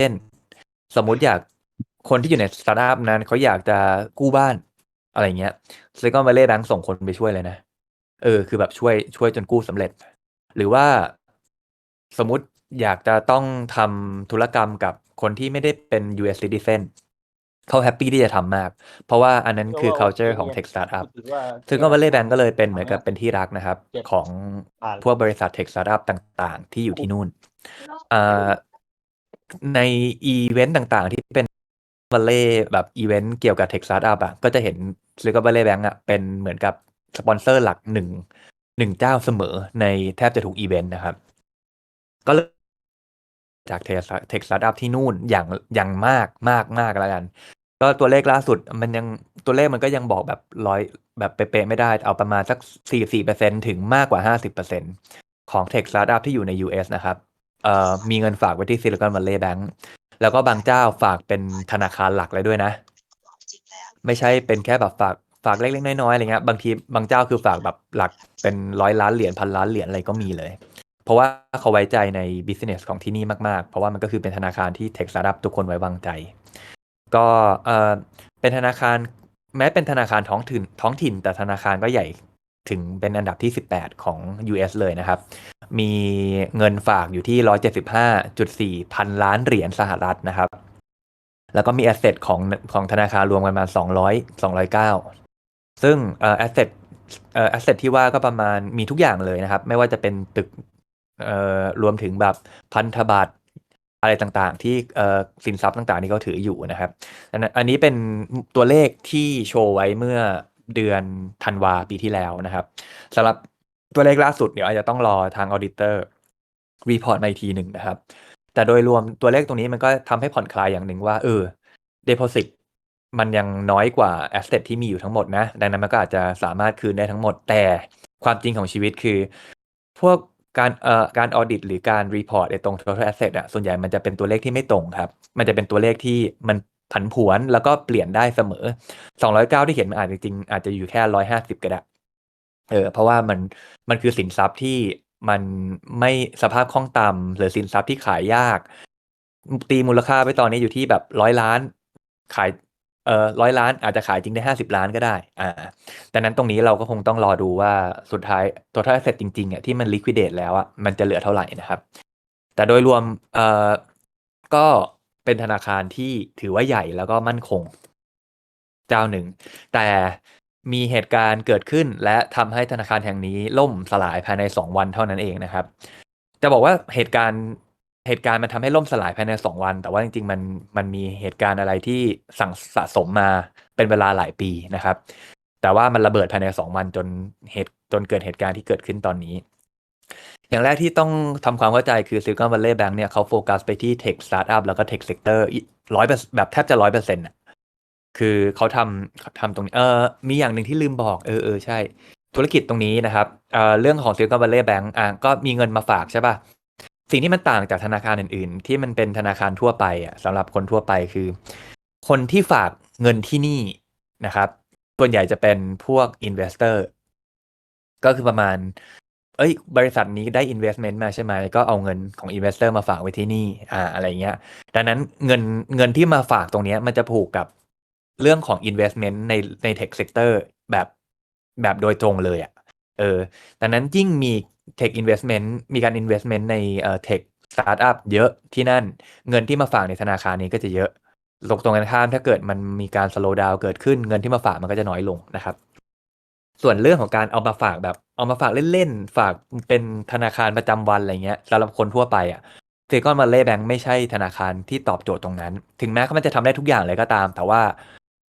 ช่น สมมุติอยากคนที่อยู่ในสตาร์ทอัพนั้นเขาอยากจะกู้บ้านอะไรเงี้ยซิลิคอนวัลเลย์แบงก์ส่งคนไปช่วยเลยนะ เออ คือแบบช่วยช่วยจนกู้สำเร็จ หรือว่าสมมุติอยากจะต้องทำธุรกรรมกับคนที่ไม่ได้เป็น US citizen เขาแฮปปี้ที่จะทำมาก เพราะว่าอันนั้นคือ culture ของ tech startup รู้สึกว่าซึ่งก็ Valley Bank ก็เลยเป็นเหมือนกับเป็นที่รักนะครับเจ็ดของผ่านพวกบริษัท tech startup ต่างๆ ที่อยู่ที่นู่นอ่า ในอีเวนต์ต่างๆ ที่เป็น Valley แบบอีเวนต์เกี่ยวกับ tech startup อะก็จะเห็น Silicon Valley Bank อะเป็นเหมือนกับสปอนเซอร์หลักหนึ่งหนึ่งเจ้าเสมอในแทบจะทุกอีเวนต์นะครับ ก็เลยจากเทคสตาร์ทอัพที่นู่นอย่างอย่างมากมากมากแล้วกัน ก็ตัวเลขล่าสุดมันยังตัวเลขมันก็ยังบอกแบบร้อยแบบเป๊ะๆไม่ได้เอาประมาณสักสี่สี่เปอร์เซ็นถึงมากกว่าห้าสิบเปอร์เซ็นของเทคสตาร์ทอัพที่อยู่ใน US นะครับ เอ่อมีเงินฝากไว้ที่ Silicon Valley Bank แล้วก็บางเจ้าฝากเป็นธนาคารหลักเลยด้วยนะ ไม่ใช่เป็นแค่แบบฝากฝากเล็กๆน้อยๆอะไรเงี้ยบางทีบางเจ้าคือฝากแบบหลักเป็นร้อยล้านเหรียญพันล้านเหรียญอะไรก็มีเลย เพราะว่าเขาไว้ใจในบิสเนสของที่นี่มากๆ เพราะว่ามันก็คือเป็นธนาคารที่เทคสตาร์ทอัพทุกคนไว้วางใจ ก็เออเป็นธนาคารแม้เป็นธนาคารท้องถิ่นท้องถิ่นแต่ธนาคารก็ใหญ่ ถึงเป็นอันดับที่ 18 ของ US เลยนะครับ มีเงินฝากอยู่ที่ 175.4 พันล้านเหรียญสหรัฐนะครับ แล้วก็มีแอสเซทของของธนาคารรวมกันมา 200 209 ซึ่งเอ่อแอสเซทแอสเซทที่ว่าก็ประมาณมีทุกอย่างเลยนะครับ ไม่ว่าจะเป็นตึกรวมถึงแบบพันธบัตรอะไรต่างๆ ที่สินทรัพย์ต่างๆที่เขาถืออยู่นะครับ อันนี้เป็นตัวเลขที่โชว์ไว้เมื่อ เดือนธันวาปีที่แล้วนะครับสำหรับตัวเลขล่าสุดเดี๋ยวอาจจะต้องรอทางออ d ดิเตอร์รีพอร์ตมาอีกทีหนึ่งนะครับ แต่โดยรวมตัวเลขตรงนี้มันก็ทำให้ผ่อนคลายอย่างหนึ่งว่า เออ deposit มันยังน้อยกว่า asset ที่มีอยู่ทั้งหมดนะ ดังนั้นมันก็อาจจะสามารถคืนได้ทั้งหมด แต่ความจริงของชีวิตคือ พวกการเอ่อการ audit หรือการ report ไอ้ตรง total asset อะส่วนใหญ่มันจะเป็นตัวเลขที่ไม่ตรงครับ มันจะเป็นตัวเลขที่มัน ผันผวนแล้วก็เปลี่ยนได้เสมอ 209 ที่เห็นมันอาจจริงๆอาจจะอยู่แค่ 150 ก็ได้เออเพราะว่ามันมันคือสินทรัพย์ที่มันไม่สภาพคล่องต่ำหรือสินทรัพย์ที่ขายยาก ตีมูลค่าไปตอนนี้อยู่ที่แบบร้อยล้าน ขายเออร้อยล้านอาจจะขายจริงได้ห้าสิบล้านก็ได้ อ่าดังนั้นตรงนี้เราก็คงต้องรอดูว่าสุดท้ายตัวถ้าเสร็จจริงๆอะที่มัน liquidate แล้วอะมันจะเหลือเท่าไหร่นะครับ แต่โดยรวมเออก็ เป็นธนาคารที่ถือว่าใหญ่แล้วก็มั่นคง เจ้าหนึ่ง แต่มีเหตุการณ์เกิดขึ้น และทำให้ธนาคารแห่งนี้ล่มสลายภายในสองวันเท่านั้นเองนะครับ จะบอกว่าเหตุการณ์เหตุการณ์มันทำให้ล่มสลายภายในสองวัน แต่ว่าจริงๆมันมันมีเหตุการณ์อะไรที่สั่งสะสมมาเป็นเวลาหลายปีนะครับ แต่ว่ามันระเบิดภายในสองวันจนเหตุจนเกิดเหตุการณ์ที่เกิดขึ้นตอนนี้ อย่างแรกที่ต้องทำความเข้าใจคือ Silicon Valley Bank เนี่ยเขาโฟกัสไปที่ Tech Startup แล้วก็ Tech Sector ร้อยแบบแทบจะร้อยเปอร์เซ็นต์ะคือเขาทำทำตรงนี้เออมีอย่างหนึ่งที่ลืมบอกเออเออใช่ ธุรกิจตรงนี้นะครับเอ่อเรื่องของ Silicon Valley Bank อะก็มีเงินมาฝากใช่ป่ะ สิ่งที่มันต่างจากธนาคารอื่น ๆ ที่มันเป็นธนาคารทั่วไปอะสำหรับคนทั่วไปคือ คนที่ฝากเงินที่นี่นะครับ ส่วนใหญ่จะเป็นพวก investor ก็คือประมาณ เอ้ย บริษัทนี้ได้ investment มาใช่ไหมก็เอาเงินของ investor มาฝากไว้ที่นี่อ่าอะไรเงี้ย ดังนั้นเงินเงินที่มาฝากตรงนี้มันจะผูกกับเรื่องของ investment ในใน tech sector แบบแบบโดยตรงเลยอะเออดังนั้นยิ่งมี tech investment มีการ investment ในเอ่อ tech startup เยอะที่นั่น เงินที่มาฝากในธนาคารนี้ก็จะเยอะตรงตรงกันข้ามถ้าเกิดมันมีการ slow down เกิดขึ้นเงินที่มาฝากมันก็จะน้อยลงนะครับ ส่วนเรื่องของการเอามาฝากแบบเอามาฝากเล่นๆฝากเป็นธนาคารประจำวันอะไรเงี้ยสำหรับคนทั่วไปอะซิลิคอนวัลเลย์แบงก์ไม่ใช่ธนาคารที่ตอบโจทย์ตรงนั้น ถึงแม้เขาจะทำได้ทุกอย่างเลยก็ตาม แต่ว่า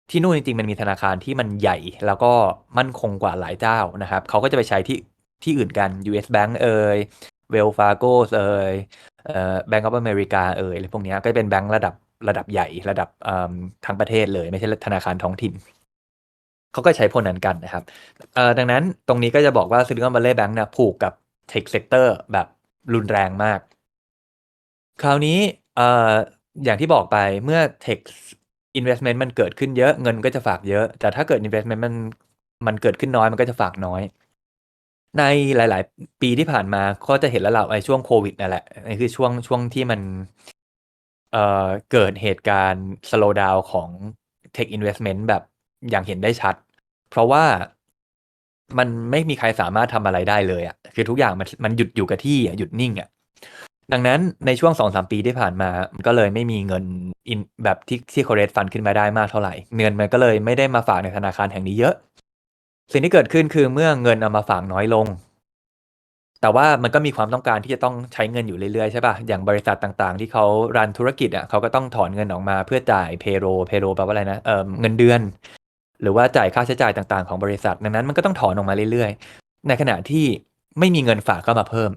ที่นู่นจริงๆมันมีธนาคารที่มันใหญ่ แล้วก็มั่นคงกว่าหลายเจ้านะครับเขาก็จะไปใช้ที่ที่อื่นกัน US Bank เอ่ย Wells Fargo เอ่ยเอ่อ Bank of America เอ่ยอะไรพวกนี้ก็จะเป็นแบงก์ระดับระดับใหญ่ระดับทั้งประเทศเลยไม่ใช่ธนาคารท้องถิ่น เขาก็ใช้พวกนั้นกันนะครับเอ่อดังนั้นตรงนี้ก็จะบอกว่า Silicon Valley Bank เนี่ยผูกกับ Tech Sector แบบรุนแรงมาก คราวนี้เอ่ออย่างที่บอกไปเมื่อ Tech Investment มันเกิดขึ้นเยอะเงินก็จะฝากเยอะ แต่ถ้าเกิด Investment มันมันเกิดขึ้นน้อยมันก็จะฝากน้อย ในหลาย ๆ ปีที่ผ่านมาก็จะเห็นแล้วเราไอ้ช่วงโควิดนั่นแหละนี่คือช่วงช่วงที่มันเอ่อเกิดเหตุการณ์ slow down ของ tech investment แบบ อย่างเห็นได้ชัด เพราะว่ามันไม่มีใครสามารถทำอะไรได้เลยอะคือทุกอย่างมันมันหยุดอยู่กับที่อะหยุดนิ่งอะดังนั้นในช่วงสองสามปีที่ผ่านมามันก็เลยไม่มีเงินอินแบบที่ที่ correct fund ขึ้นมาได้มากเท่าไหร่เงินมันก็เลยไม่ได้มาฝากในธนาคารแห่งนี้เยอะ สิ่งที่เกิดขึ้นคือเมื่อเงินเอามาฝากน้อยลง แต่ว่ามันก็มีความต้องการที่จะต้องใช้เงินอยู่เรื่อยๆใช่ป่ะอย่างบริษัทต่างๆ ที่เขารันธุรกิจอะเขาก็ต้องถอนเงินออกมาเพื่อจ่ายเพโรเพโรแปลว่าอะไรนะเออเงินเดือน หรือว่าจ่ายค่าใช้จ่ายต่างๆของบริษัท ดังนั้นมันก็ต้องถอนออกมาเรื่อยๆ ในขณะที่ไม่มีเงินฝากเข้ามาเพิ่ม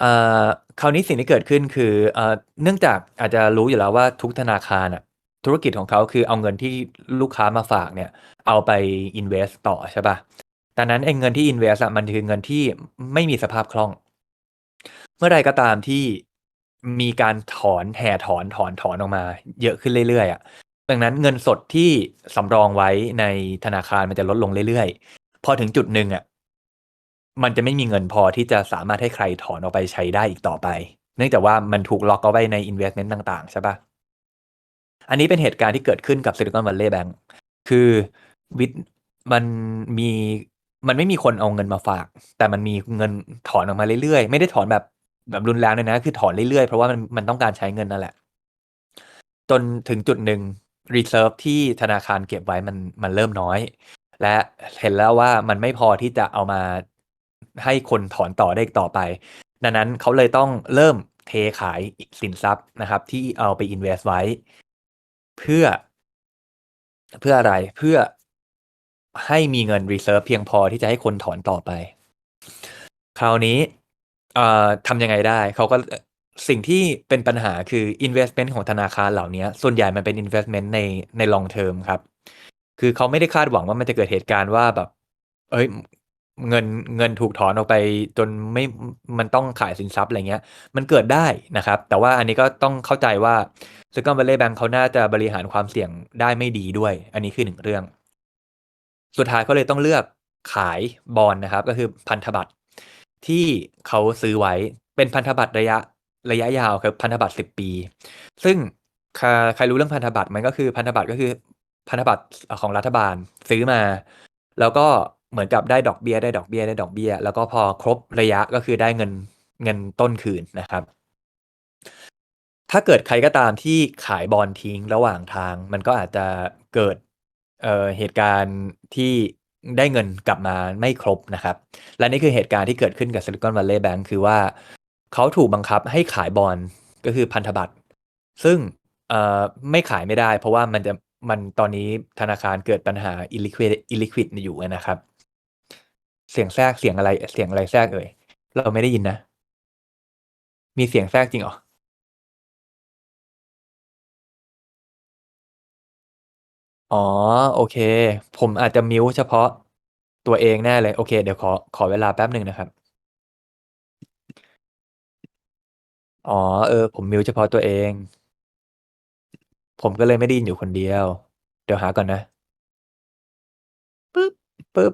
เอ่อคราวนี้สิ่งที่เกิดขึ้นคือเอ่อเนื่องจากอาจจะรู้อยู่แล้วว่าทุกธนาคารอะธุรกิจของเขาคือเอาเงินที่ลูกค้ามาฝากเนี่ยเอาไป invest ต่อใช่ป่ะดังนั้นไอ้เงินที่ invest มันคือเงินที่ไม่มีสภาพคล่อง เมื่อไรก็ตามที่มีการถอนแห่ถอนถอนถอนออกมา เยอะขึ้นเรื่อยๆอะ ดังนั้นเงินสดที่สำรองไว้ในธนาคารมันจะลดลงเรื่อยๆ พอถึงจุดหนึ่งอะมันจะไม่มีเงินพอที่จะสามารถให้ใครถอนออกไปใช้ได้อีกต่อไป เนื่องจากว่ามันถูกล็อกเอาไว้ใน investment ต่างๆ ใช่ปะอันนี้เป็นเหตุการณ์ที่เกิดขึ้นกับ Silicon Valley Bank คือวิทมันมีมันไม่มีคนเอาเงินมาฝาก แต่มันมีเงินถอนออกมาเรื่อยๆ ไม่ได้ถอนแบบแบบรุนแรงเลยนะ คือถอนเรื่อยๆ เพราะว่ามันมันต้องการใช้เงินนั่นแหละ จนถึงจุดหนึ่ง reserve ที่ธนาคารเก็บไว้มันมันเริ่มน้อย และเห็นแล้วว่ามันไม่พอที่จะเอามาให้คนถอนต่อได้ต่อไป ดังนั้นเขาเลยต้องเริ่มเทขายสินทรัพย์นะครับ ที่เอาไป invest ไว้ เพื่อ เพื่ออะไรเพื่อให้มีเงิน reserve เพียงพอที่จะให้คนถอนต่อไป คราวนี้ เอ่อทำยังไงได้ เขาก็ สิ่งที่เป็นปัญหาคือ investment ของธนาคารเหล่านี้ ส่วนใหญ่มันเป็น investment ในใน long term ครับ คือเขาไม่ได้คาดหวังว่ามันจะเกิดเหตุการณ์ว่าแบบ เอ้ยเงินเงินถูกถอนออกไปจนไม่มันต้องขายสินทรัพย์อะไรเงี้ย มันเกิดได้นะครับ แต่ว่าอันนี้ก็ต้องเข้าใจว่า Silicon Valley Bank เขาน่าจะบริหารความเสี่ยงได้ไม่ดีด้วย อันนี้คือหนึ่งเรื่อง สุดท้ายเขาเลยต้องเลือกขายบอลนะครับ ก็คือพันธบัตรที่เขาซื้อไว้เป็นพันธบัตรระยะ ระยะยาวครับพันธบัตรสิบปี ซึ่งใครใครรู้เรื่องพันธบัตรมันก็คือพันธบัตรก็คือพันธบัตรของรัฐบาลซื้อมา แล้วก็เหมือนกับได้ดอกเบี้ยได้ดอกเบี้ยได้ดอกเบี้ย แล้วก็พอครบระยะก็คือได้เงินเงินต้นคืนนะครับ ถ้าเกิดใครก็ตามที่ขายบอลทิ้งระหว่างทาง มันก็อาจจะเกิดเเหตุการณ์ที่ได้เงินกลับมาไม่ครบนะครับ และนี่คือเหตุการณ์ที่เกิดขึ้นกับ Silicon Valley Bank คือว่า เขาถูกบังคับให้ขายบอลก็คือพันธบัตร ซึ่งไม่ขายไม่ได้ เพราะว่ามันจะมันตอนนี้ธนาคารเกิดปัญหา illiquid illiquid อยู่นะครับ เสียงแทรกเสียงอะไรเสียงอะไรแทรกเอ่ยเราไม่ได้ยินนะ มีเสียงแทรกจริงเหรออ๋อ โอเค ผมอาจจะมิวเฉพาะตัวเองแน่เลย โอเค เดี๋ยวขอขอเวลาแป๊บหนึ่งนะครับ อ๋อ เออ ผมมิวเฉพาะตัวเอง ผมก็เลยไม่ได้ยินอยู่คนเดียว เดี๋ยวหาก่อนนะ ปึ๊บ ปึ๊บ